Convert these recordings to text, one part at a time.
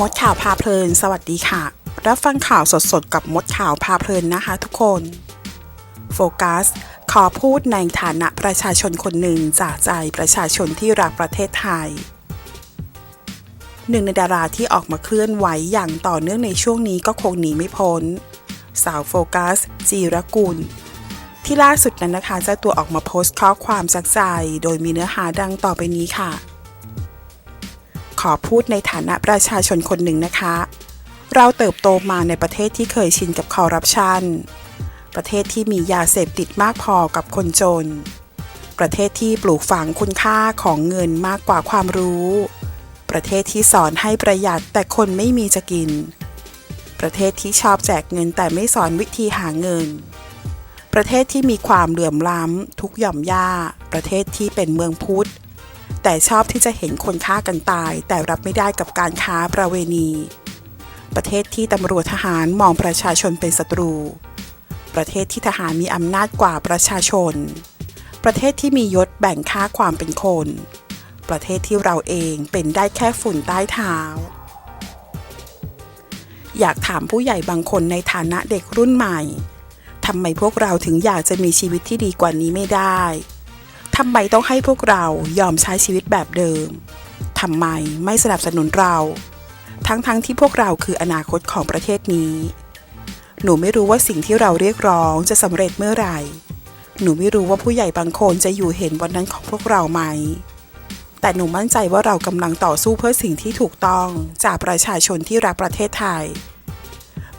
มดข่าวพาเพลิน สวัสดีค่ะ รับฟังข่าวสดๆ กับมดข่าวพาเพลินนะคะทุกคน โฟกัส ขอพูดในฐานะประชาชนคนหนึ่งจากใจประชาชนที่รักประเทศไทย หนึ่งในดาราที่ออกมาเคลื่อนไหวอย่างต่อเนื่องในช่วงนี้ก็คงหนีไม่พ้น สาวโฟกัส จีรกุล ที่ล่าสุดนั้นนะคะเจ้าตัวออกมาโพสต์ข้อความจากใจ โดยมีเนื้อหาดังต่อไปนี้ค่ะ ขอพูดในฐานะประชาชนคนหนึ่งนะคะ เราเติบโตมาในประเทศที่เคยชินกับคอร์รัปชัน ประเทศที่มียาเสพติดมากพอกับคนจน ประเทศที่ปลูกฝังคุณค่าของเงินมากกว่าความรู้ ประเทศที่สอนให้ประหยัดแต่คนไม่มีจะกิน ประเทศที่ชอบแจกเงินแต่ไม่สอนวิธีหาเงินประเทศที่มีความเหลื่อมล้ำทุกหย่อมย่า ประเทศที่เป็นเมืองพุทธ แต่ชอบที่จะเห็นคนฆ่ากันตาย แต่รับไม่ได้กับการค้าประเวณี ประเทศที่ตำรวจทหารมองประชาชนเป็นศัตรู ประเทศที่ทหารมีอำนาจกว่าประชาชน ประเทศที่มียศแบ่งค่าความเป็นคน ประเทศที่เราเองเป็นได้แค่ฝุ่นใต้เท้าอยากถามผู้ใหญ่บางคนในฐานะเด็กรุ่นใหม่ ทำไมพวกเราถึงอยากจะมีชีวิตที่ดีกว่านี้ไม่ได้ ทำไมต้องให้พวกเรายอมใช้ชีวิตแบบเดิม ทำไมไม่สนับสนุนเรา ทั้งๆทที่พวกเราคืออนาคตของประเทศนี้ หนูไม่รู้ว่าสิ่งที่เราเรียกร้องจะสำเร็จเมื่อไหร่ หนูไม่รู้ว่าผู้ใหญ่บางคนจะอยู่เห็นวันนั้นของพวกเราไหม แต่หนูมั่นใจว่าเรากำลังต่อสู้เพื่อสิ่งที่ถูกต้องจากประชาชนที่รักประเทศไทย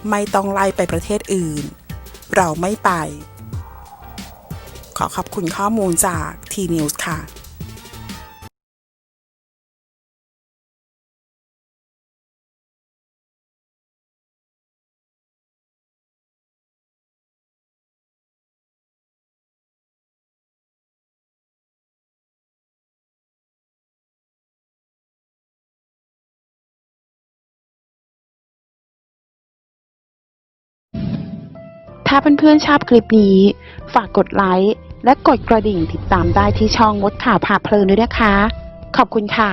ไม่ต้องไล่ไปประเทศอื่น เราไม่ไป ขอขอบคุณข้อมูลจาก T-News ค่ะ ถ้าเพื่อนๆชอบคลิปนี้ ฝากกดไลค์และกดกระดิ่งติดตามได้ที่ช่องมดข่าวผ่าเพลินด้วยนะคะ ขอบคุณค่ะ